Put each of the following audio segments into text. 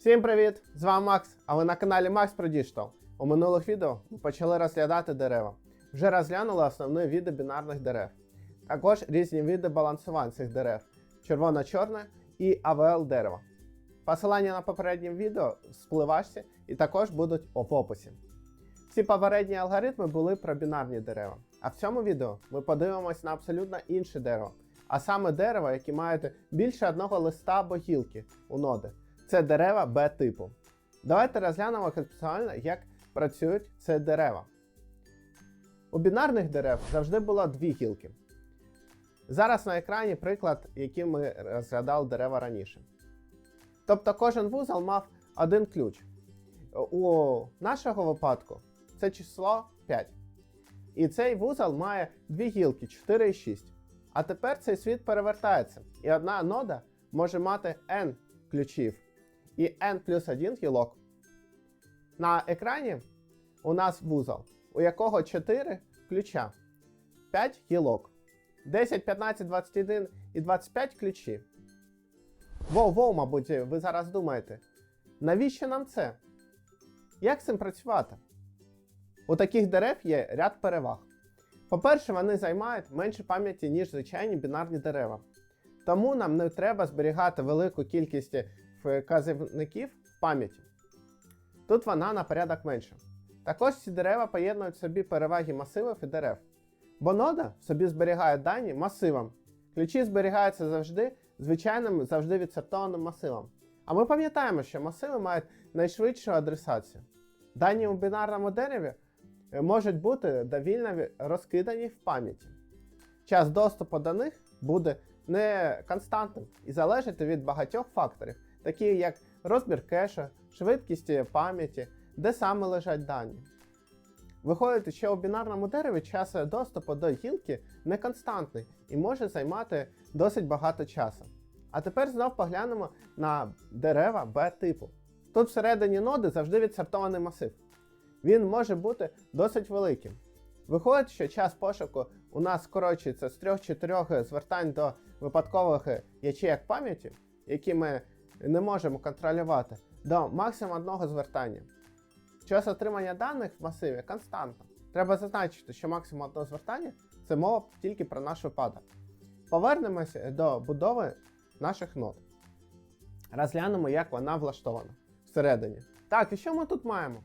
Всім привіт! З вами Макс, а ви на каналі Max Pro Digital. У минулих відео ми почали розглядати дерева. Вже розглянули основні види бінарних дерев. Також різні види балансувань цих дерев: червоно-чорне і АВЛ дерева. Посилання на попереднє відео спливашці і також будуть в описі. Ці попередні алгоритми були про бінарні дерева. А в цьому відео ми подивимось на абсолютно інше дерево, а саме дерева, які мають більше одного листа або гілки у ноди. Це дерева Б-типу. Давайте розглянемо концептуально, як працюють ці дерева. У бінарних дерев завжди було дві гілки. Зараз на екрані приклад, який ми розглядали дерева раніше. Тобто кожен вузол мав один ключ. У нашого випадку це число 5. І цей вузол має дві гілки 4 і 6. А тепер цей світ перевертається, і одна нода може мати n ключів і n плюс 1 гілок. На екрані у нас вузол, у якого 4 ключа, 5 гілок, 10, 15, 21 і 25 ключі. Воу-воу, мабуть, ви зараз думаєте, навіщо нам це? Як з цим працювати? У таких дерев є ряд переваг. По-перше, вони займають менше пам'яті, ніж звичайні бінарні дерева. Тому нам не треба зберігати велику кількість вказівників в пам'яті. Тут вона на порядок менша. Також ці дерева поєднують в собі переваги масивів і дерев. Бо нода в собі зберігає дані масивом. Ключі зберігаються завжди звичайним завжди відсортованим масивом. А ми пам'ятаємо, що масиви мають найшвидшу адресацію. Дані у бінарному дереві е, можуть бути довільно розкидані в пам'яті. Час доступу до них буде не константним і залежати від багатьох факторів, такі як розмір кеша, швидкість пам'яті, де саме лежать дані. Виходить, що у бінарному дереві час доступу до гілки не константний і може займати досить багато часу. А тепер знов поглянемо на дерева Б-типу. Тут всередині ноди завжди відсортований масив. Він може бути досить великим. Виходить, що час пошуку у нас скорочується з 3-4 звертань до випадкових ячеек пам'яті, які ми не можемо контролювати, до максимум одного звертання. Час отримання даних в масиві константно. Треба зазначити, що максимум одного звертання це мова тільки про наш випадок. Повернемося до будови наших нод. Розглянемо, як вона влаштована всередині. Так, і що ми тут маємо?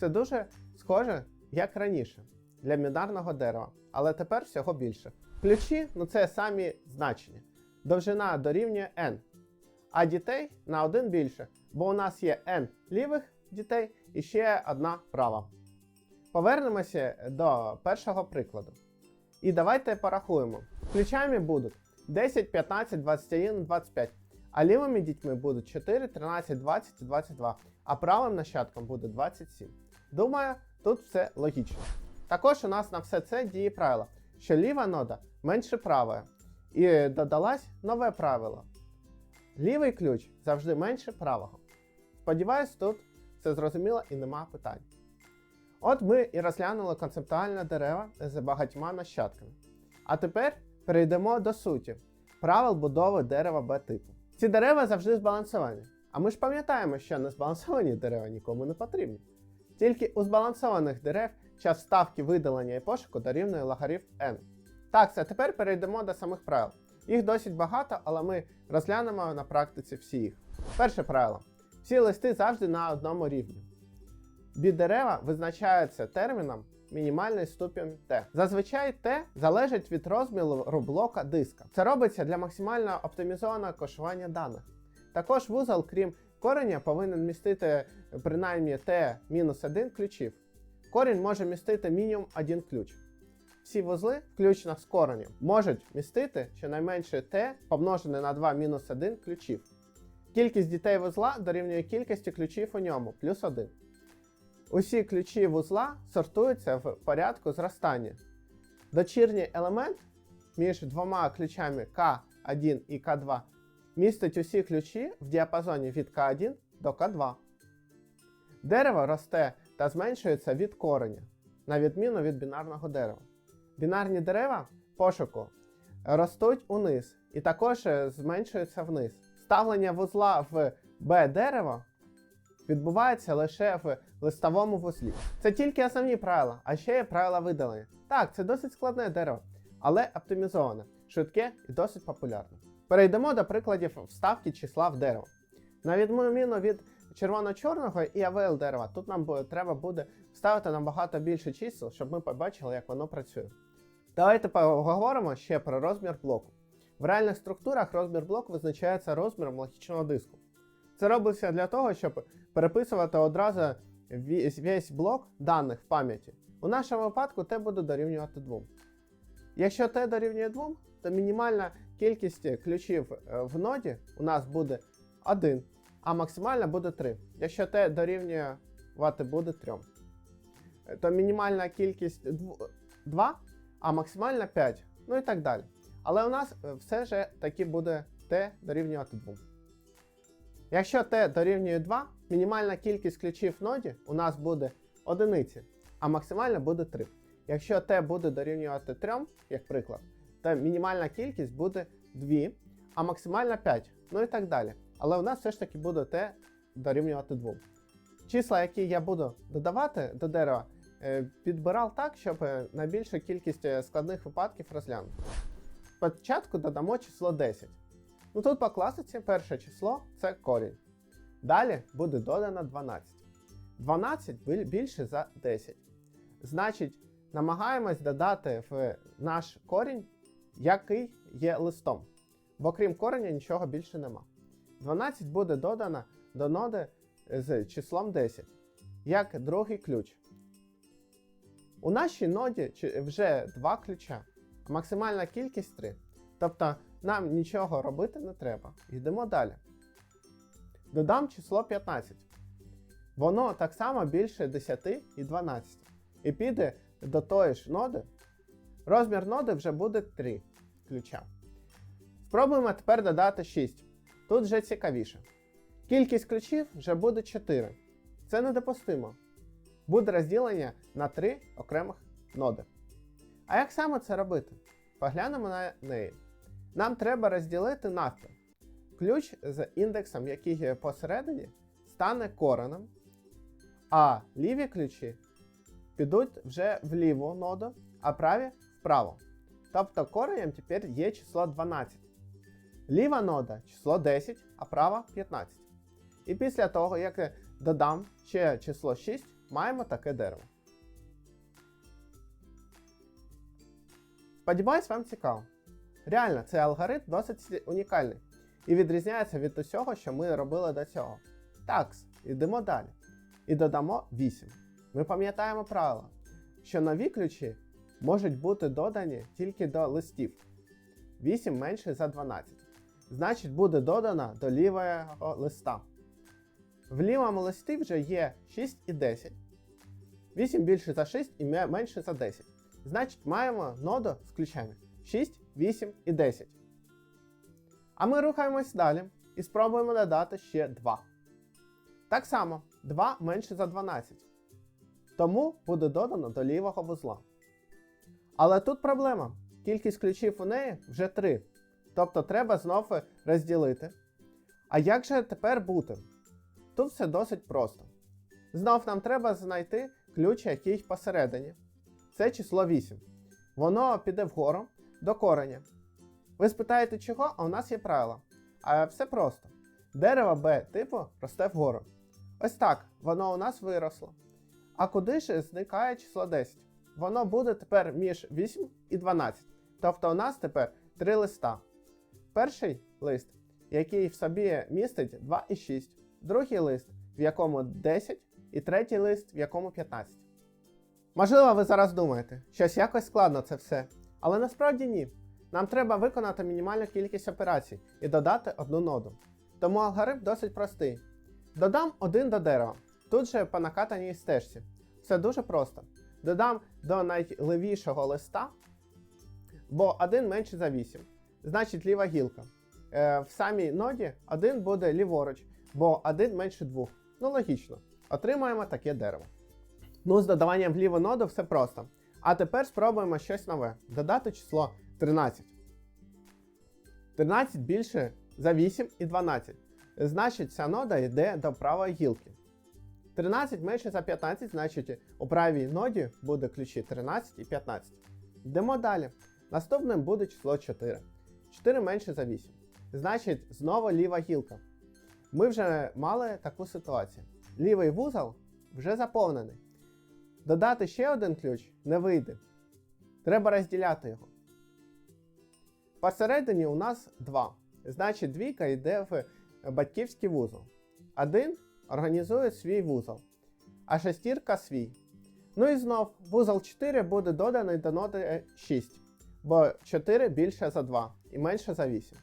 Це дуже схоже, як раніше, для бінарного дерева, але тепер всього більше. Ключі ну це самі значення. Довжина дорівнює n, а дітей на один більше, бо у нас є n лівих дітей і ще одна права. Повернемося до першого прикладу. І давайте порахуємо. Ключами будуть 10, 15, 21, 25. А лівими дітьми будуть 4, 13, 20 і 22. А правим нащадком буде 27. Думаю, тут все логічно. Також у нас на все це діє правило, що ліва нода менше правої. І додалось нове правило. Лівий ключ завжди менше правого. Сподіваюсь, тут все зрозуміло і нема питань. От ми і розглянули концептуальне дерева з багатьма нащадками. А тепер перейдемо до суті правил будови дерева Б-типу. Ці дерева завжди збалансовані. А ми ж пам'ятаємо, що незбалансовані дерева нікому не потрібні. Тільки у збалансованих дерев час вставки видалення і пошуку дорівнює логарифм n. Так, це тепер перейдемо до самих правил. Їх досить багато, але ми розглянемо на практиці всі їх. Перше правило: всі листи завжди на одному рівні. Бідерева визначаються терміном мінімальний ступінь Т. Зазвичай Т залежить від розміру блока диска. Це робиться для максимально оптимізованого кошування даних. Також вузол, крім кореня, повинен містити принаймні Т-1 ключів. Корінь може містити мінімум один ключ. Всі вузли, включно з коренем, можуть містити щонайменше Т помножене на 2 мінус 1 ключів. Кількість дітей вузла дорівнює кількості ключів у ньому плюс 1. Усі ключі вузла сортуються в порядку зростання. Дочірній елемент між двома ключами К1 і К2 містить усі ключі в діапазоні від К1 до К2. Дерево росте та зменшується від кореня, на відміну від бінарного дерева. Бінарні дерева пошуку ростуть униз і також зменшуються вниз. Ставлення вузла в Б дерево відбувається лише в листовому вузлі. Це тільки основні правила, а ще є правила видалення. Так, це досить складне дерево, але оптимізоване, швидке і досить популярне. Перейдемо до прикладів вставки числа в дерево. На відміну від червоно-чорного і АВЛ дерева, тут нам треба буде вставити набагато більше чисел, щоб ми побачили, як воно працює. Давайте поговоримо ще про розмір блоку. В реальних структурах розмір блоку визначається розміром логічного диску. Це робиться для того, щоб переписувати одразу весь блок даних в пам'яті. У нашому випадку t буде дорівнювати 2. Якщо t дорівнює 2, то мінімальна кількість ключів е, в ноді у нас буде 1, а максимальна буде 3. Якщо t дорівнювати буде 3, то мінімальна кількість 2, а максимальна 5, ну і так далі. Але у нас е, все ж таки буде t дорівнювати 2. Якщо t дорівнює 2, мінімальна кількість ключів в ноді у нас буде одиниці, а максимальна буде 3. Якщо t буде дорівнювати 3, як приклад, то мінімальна кількість буде 2, а максимальна 5, ну і так далі. Але у нас все ж таки буде t дорівнювати 2. Числа, які я буду додавати до дерева, е, підбирав так, щоб е, найбільшу кількість е, складних випадків розглянути. Спочатку додамо число 10. Ну тут по класиці перше число це корінь. Далі буде додано 12. 12 більше за 10. Значить, намагаємось додати в наш корінь, який є листом. Бо крім кореня нічого більше нема. 12 буде додано до ноди з числом 10, як другий ключ. У нашій ноді вже два ключа, максимальна кількість 3. Тобто нам нічого робити не треба. Йдемо далі. Додам число 15. Воно так само більше 10 і 12. І піде до тої ж ноди. Розмір ноди вже буде 3 ключа. Спробуємо тепер додати 6. Тут вже цікавіше. Кількість ключів вже буде 4. Це недопустимо. Буде розділення на 3 окремих ноди. А як саме це робити? Поглянемо на неї. Нам треба розділити навпіл. Ключ з індексом, який є посередині, стане коренем, а ліві ключі підуть вже в ліву ноду, а праві вправо. Тобто коренем тепер є число 12. Ліва нода число 10, а права 15. І після того, як я додам ще число 6, маємо таке дерево. Сподіваюсь, вам цікаво. Реально, цей алгоритм досить унікальний і відрізняється від усього, що ми робили до цього. Так, йдемо далі. І додамо 8. Ми пам'ятаємо правило, що нові ключі можуть бути додані тільки до листів. 8 менше за 12. Значить, буде додано до лівого листа. В лівому листі вже є 6 і 10. 8 більше за 6 і менше за 10. Значить, маємо ноду з ключами 6, 8 і 10. А ми рухаємось далі і спробуємо додати ще 2. Так само 2 менше за 12. Тому буде додано до лівого вузла. Але тут проблема. Кількість ключів у неї вже 3. Тобто треба знов розділити. А як же тепер бути? Тут все досить просто. Знов нам треба знайти ключ, який посередині. Це число 8. Воно піде вгору до кореня. Ви спитаєте чого, а у нас є правило. А все просто. Дерево Б типу росте вгору. Ось так, воно у нас виросло. А куди ж зникає число 10? Воно буде тепер між 8 і 12. Тобто у нас тепер три листа. Перший лист, який в собі містить 2 і 6, другий лист, в якому 10, і третій лист, в якому 15. Можливо, ви зараз думаєте, щось якось складно це все. Але насправді ні. Нам треба виконати мінімальну кількість операцій і додати одну ноду. Тому алгоритм досить простий. Додам один до дерева. Тут же по накатаній стежці. Все дуже просто. Додам до найлевішого листа, бо один менше за 8. Значить ліва гілка. Е, в самій ноді один буде ліворуч, бо один менше 2. Ну логічно. Отримаємо таке дерево. Ну, з додаванням в ліву ноду все просто. А тепер спробуємо щось нове. Додати число 13. 13 більше за 8 і 12. Значить, ця нода йде до правої гілки. 13 менше за 15, значить у правій ноді буде ключі 13 і 15. Йдемо далі. Наступним буде число 4. 4 менше за 8. Значить, знову ліва гілка. Ми вже мали таку ситуацію. Лівий вузол вже заповнений. Додати ще один ключ не вийде. Треба розділяти його. Посередині у нас 2. Значить, двійка йде в батьківський вузол. Один організує свій вузол, а шестірка свій. Ну і знов, вузол 4 буде доданий до ноди 6, бо 4 більше за 2 і менше за 8.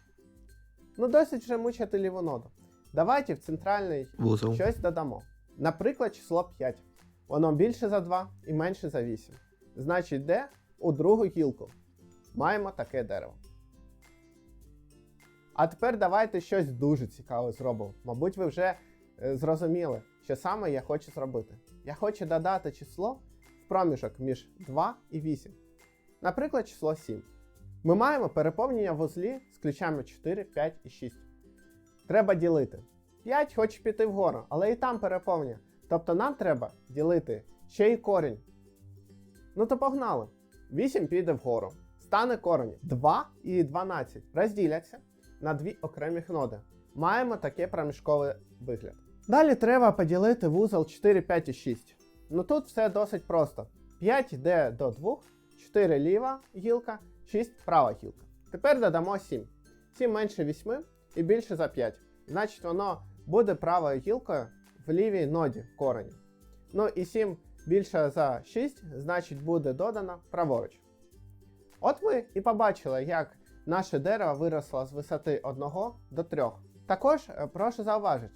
Ну, досить вже мучити ліву ноду. Давайте в центральний Вузол. щось додамо. Наприклад, число 5. Воно більше за 2 і менше за 8. Значить, де у другу гілку маємо таке дерево. А тепер давайте щось дуже цікаве зробимо. Мабуть, ви вже е, зрозуміли, що саме я хочу зробити. Я хочу додати число в проміжок між 2 і 8. Наприклад, число 7. Ми маємо переповнення вузлі з ключами 4, 5 і 6. Треба ділити. 5 хоче піти вгору, але і там переповнення. Тобто нам треба ділити ще й корінь. Ну то погнали. 8 піде вгору. Стане корені 2 і 12 розділяться на дві окремі ноди. Маємо таке проміжковий вигляд. Далі треба поділити вузол 4, 5 і 6. Ну тут все досить просто. 5 йде до 2, 4 ліва гілка, 6 права гілка. Тепер додамо 7. 7 менше 8 і більше за 5. Значить, воно буде правою гілкою в лівій ноді корені. Ну і 7 більше за 6, значить буде додано праворуч. От ми і побачили, як наше дерево виросло з висоти 1 до 3. Також е, прошу зауважити,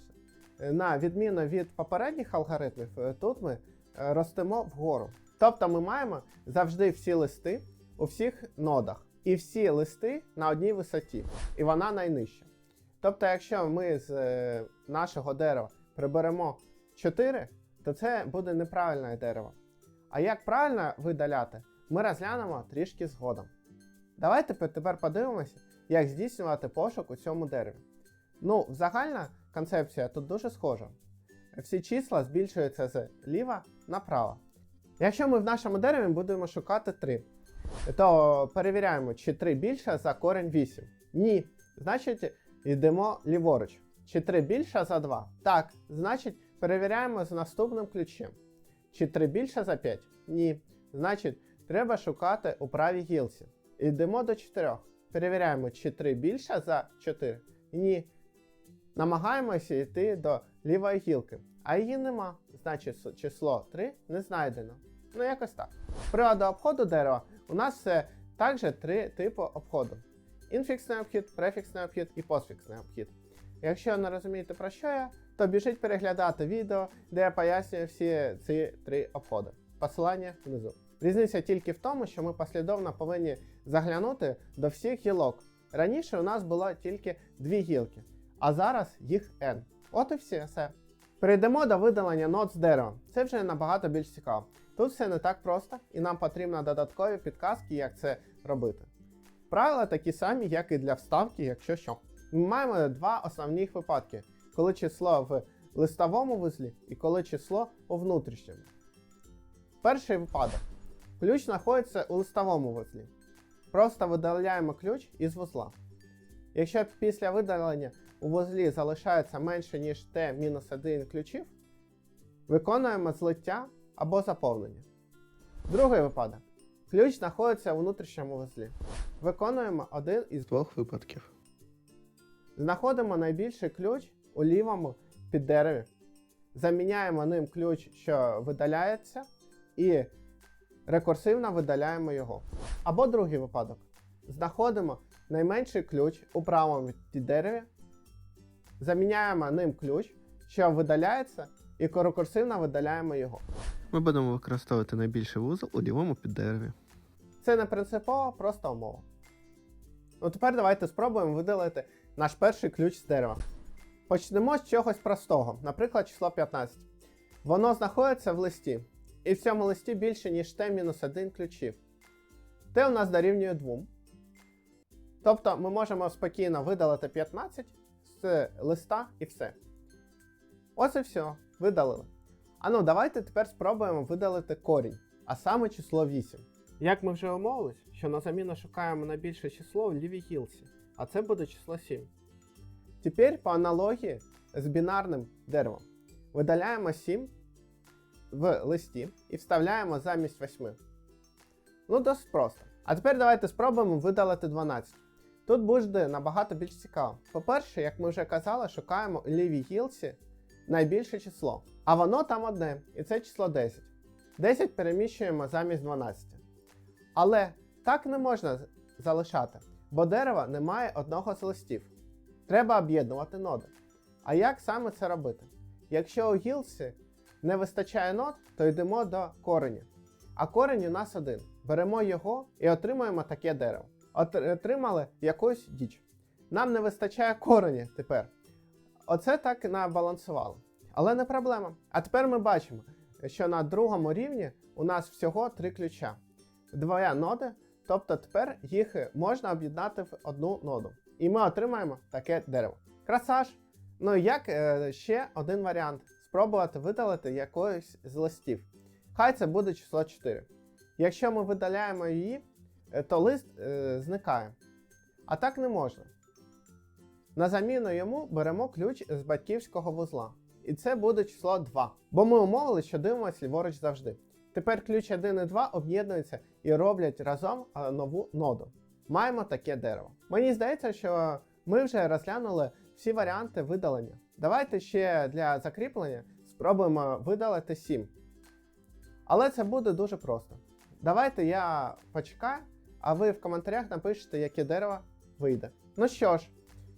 е, на відміну від попередніх алгоритмів, е, тут ми ростемо вгору. Тобто ми маємо завжди всі листи у всіх нодах. І всі листи на одній висоті, і вона найнижча. Тобто, якщо ми з е, нашого дерева приберемо 4, то це буде неправильне дерево. А як правильно видаляти, ми розглянемо трішки згодом. Давайте тепер подивимося, як здійснювати пошук у цьому дереві. Ну, загальна концепція тут дуже схожа. Всі числа збільшуються з ліва направо. Якщо ми в нашому дереві будемо шукати 3, то перевіряємо, чи 3 більше за корінь 8. Ні. Значить, йдемо ліворуч. Чи 3 більше за 2? Так. Значить, перевіряємо з наступним ключем. Чи 3 більше за 5? Ні. Значить, треба шукати у правій гілці. Йдемо до 4. Перевіряємо, чи 3 більше за 4? Ні. Намагаємося йти до лівої гілки, а її нема. Значить, число 3 не знайдено. Ну, якось так. Приводу обходу дерева у нас все також три типи обходу: інфіксний обхід, префіксний обхід і постфіксний обхід. Якщо не розумієте про що я, то біжіть переглядати відео, де я пояснюю всі ці три обходи. Посилання внизу. Різниця тільки в тому, що ми послідовно повинні заглянути до всіх гілок. Раніше у нас було тільки дві гілки, а зараз їх N. От і все. все. Перейдемо до видалення нот з дерева. Це вже набагато більш цікаво. Тут все не так просто, і нам потрібно додаткові підказки, як це робити. Правила такі самі, як і для вставки, якщо що. Ми маємо два основних випадки: коли число в листовому вузлі і коли число у внутрішньому. Перший випадок. Ключ знаходиться у листовому вузлі. Просто видаляємо ключ із вузла. Якщо після видалення у вузлі залишається менше, ніж t-1 ключів, виконуємо злиття або заповнення. Другий випадок. Ключ знаходиться у внутрішньому вузлі. Виконуємо один із Двох випадків. Знаходимо найбільший ключ у лівому піддереві. Заміняємо ним ключ, що видаляється, і рекурсивно видаляємо його. Або другий випадок. Знаходимо найменший ключ у правому піддереві, заміняємо ним ключ, що видаляється, і рекурсивно видаляємо його. Ми будемо використовувати найбільший вузол у лівому піддереві. Це не принципово, просто умова. Ну тепер давайте спробуємо видалити наш перший ключ з дерева. Почнемо з чогось простого, наприклад, число 15. Воно знаходиться в листі, і в цьому листі більше, ніж t-1 ключів. T у нас дорівнює 2. Тобто ми можемо спокійно видалити 15 з листа і все. Ось і все, видалили. А ну, давайте тепер спробуємо видалити корінь, а саме число 8. Як ми вже умовились, що на заміну шукаємо найбільше число в лівій гілці, а це буде число 7. Тепер по аналогії з бінарним деревом. Видаляємо 7 в листі і вставляємо замість 8. Ну, досить просто. А тепер давайте спробуємо видалити 12. Тут буде набагато більш цікаво. По-перше, як ми вже казали, шукаємо у лівій гілці найбільше число. А воно там одне, і це число 10. 10 переміщуємо замість 12. Але так не можна залишати, бо дерево не має одного з листів. Треба об'єднувати ноди. А як саме це робити? Якщо у гілці не вистачає нод, то йдемо до кореня. А корень у нас один. Беремо його і отримуємо таке дерево. Отримали якусь діч. Нам не вистачає кореня тепер. Оце так набалансувало. Але не проблема. А тепер ми бачимо, що на другому рівні у нас всього три ключа. Двоя ноди, тобто тепер їх можна об'єднати в одну ноду. І ми отримаємо таке дерево. Красаж! Ну і як е, ще один варіант спробувати видалити якоїсь з листів. Хай це буде число 4. Якщо ми видаляємо її, е, то лист е, зникає. А так не можна. На заміну йому беремо ключ з батьківського вузла. І це буде число 2. Бо ми умовили, що дивимося ліворуч завжди. Тепер ключ 1 і 2 об'єднуються і роблять разом нову ноду. Маємо таке дерево. Мені здається, що ми вже розглянули всі варіанти видалення. Давайте ще для закріплення спробуємо видалити 7. Але це буде дуже просто. Давайте я почекаю, а ви в коментарях напишете, яке дерево вийде. Ну що ж,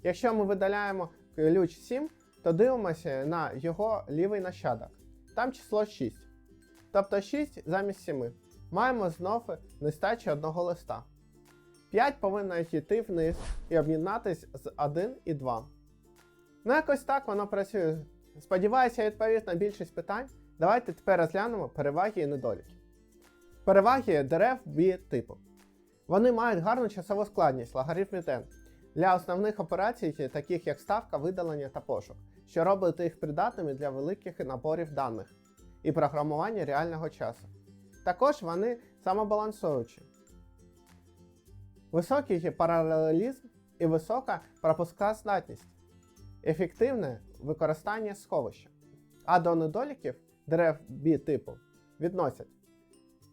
якщо ми видаляємо ключ 7, то дивимося на його лівий нащадок. Там число 6. Тобто 6 замість 7. Маємо знов нестачу одного листа. 5 повинно йти вниз і об'єднатись з 1 і 2. Ну, якось так воно працює. Сподіваюся, я відповів на більшість питань. Давайте тепер розглянемо переваги і недоліки. Переваги дерев b типу. Вони мають гарну часову складність логарифмі n для основних операцій, таких як ставка, видалення та пошук, що робить їх придатними для великих наборів даних і програмування реального часу. Також вони самобалансуючі. Високий паралелізм і висока пропускна здатність, ефективне використання сховища. А до недоліків дерев B типу відносять.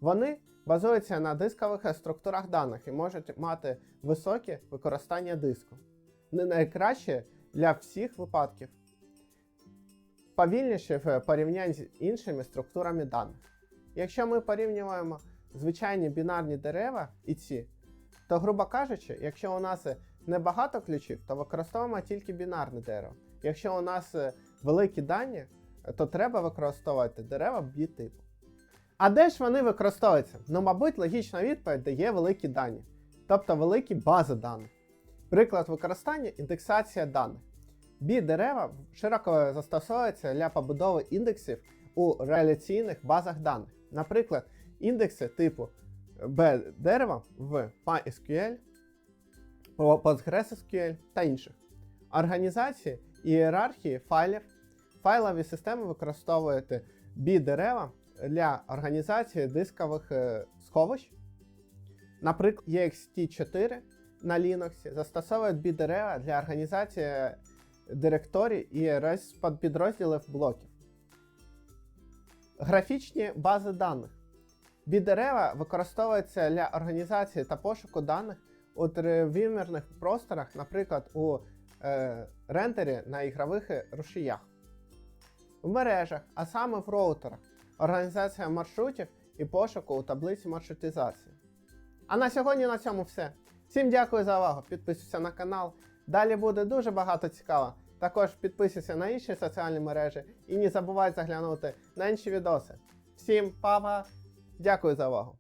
Вони базуються на дискових структурах даних і можуть мати високе використання диску. Не найкраще для всіх випадків. Повільніше в порівнянні з іншими структурами даних. Якщо ми порівнюємо звичайні бінарні дерева і ці, то, грубо кажучи, якщо у нас небагато ключів, то використовуємо тільки бінарне дерево. Якщо у нас е, великі дані, то треба використовувати дерева B-типу. А де ж вони використовуються? Ну, мабуть, логічна відповідь, де є великі дані, тобто великі бази даних. Приклад використання індексація даних. B-дерева широко застосовуються для побудови індексів у реляційних базах даних. Наприклад, індекси типу B-дерева в MySQL, PostgreSQL та інших. Організації і ієрархії файлів. Файлові системи використовують B-дерева для організації дискових е, сховищ. Наприклад, EXT4 на Linux застосовують B-дерева для організації директорій і підрозділів блоків. Графічні бази даних. B-дерева використовуються для організації та пошуку даних у тривимірних просторах, наприклад, у е, рендері на ігрових рушіях. В мережах, а саме в роутерах, організація маршрутів і пошуку у таблиці маршрутизації. А на сьогодні на цьому все. Всім дякую за увагу. Підписуйся на канал. Далі буде дуже багато цікавого. Також підписуйся на інші соціальні мережі і не забувай заглянути на інші відоси. Всім па-па! Дякую за увагу!